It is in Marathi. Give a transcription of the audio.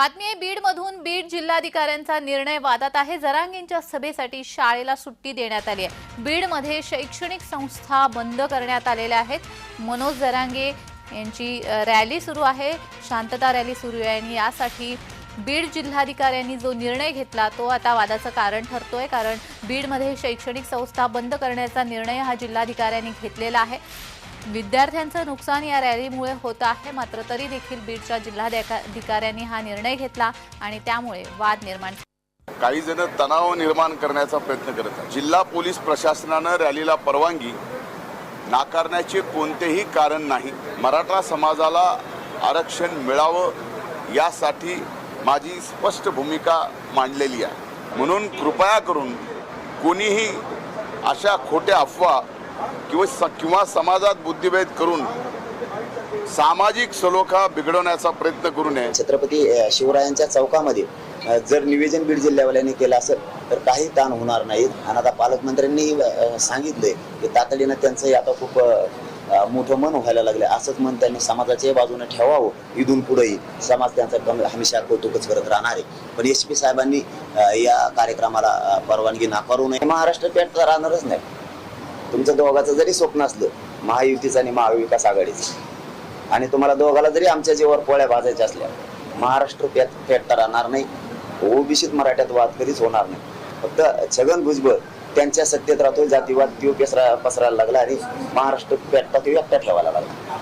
बातमी आहे बीडमधून बीड जिल्हाधिकाऱ्यांचा निर्णय वादात आहे. जरांगींच्या सभेसाठी शाळेला सुट्टी देण्यात आली आहे. बीडमध्ये शैक्षणिक संस्था बंद करण्यात आलेल्या आहेत. मनोज जरांगे यांची रॅली सुरू आहे. शांतता रॅली सुरू आहे आणि यासाठी बीड जिल्हाधिकाऱ्यांनी जो निर्णय घेतला तो आता वादाचं कारण ठरतोय. कारण बीडमध्ये शैक्षणिक संस्था बंद करण्याचा निर्णय हा जिल्हाधिकाऱ्यांनी घेतलेला आहे. विद्यार्थ्यांचं नुकसान या रॅलीमुळे होत आहे. मात्र तरी देखील बीडच्या जिल्हाधिकाऱ्यांनी हा निर्णय घेतला आणि त्यामुळे वाद निर्माण काही जण तणाव निर्माण करण्याचा प्रयत्न करत आहेत. जिल्हा पोलीस प्रशासनानं रॅलीला परवानगी नाकारण्याचे कोणतेही कारण नाही. मराठा समाजाला आरक्षण मिळावं यासाठी माझी स्पष्ट भूमिका मांडलेली आहे. म्हणून कृपया करून कोणीही अशा खोट्या अफवा किंवा स किंवा समाजात बुद्धिभेद करून सामाजिक सलोखा बिघडवण्याचा प्रयत्न करू नये. छत्रपती शिवरायांच्या चौकामध्ये जर निवेदन बीड जिल्ह्यावाल्यांनी केलं असेल तर काही ताण होणार नाही आणि आता पालकमंत्र्यांनी सांगितलंय की तातडीनं त्यांचं आता खूप मोठं मन व्हायला लागलं असंच मन त्यांनी समाजाच्या बाजूने ठेवावं. इथून पुढेही समाज त्यांचा कम- हमेशा कौतुकच करत राहणार आहे. पण एस पी साहेबांनी या कार्यक्रमाला परवानगी नाकारू नये. महाराष्ट्र पेट राहणारच नाही. तुमचं दोघाचं जरी स्वप्न असलं महायुतीचं आणि महाविकास आघाडीचं आणि तुम्हाला दोघाला जरी आमच्या जीवावर पोळ्या भाजायच्या असल्या महाराष्ट्र पेट फेटता राहणार नाही. ओबीसीत मराठ्यात वाद कधीच होणार नाही. फक्त छगन भुजबळ त्यांच्या सत्तेत राहतोय जातीवाद त्यो पेसरा पसरायला लागला आणि महाराष्ट्र पेटता तो एकटा ठेवायला लागला.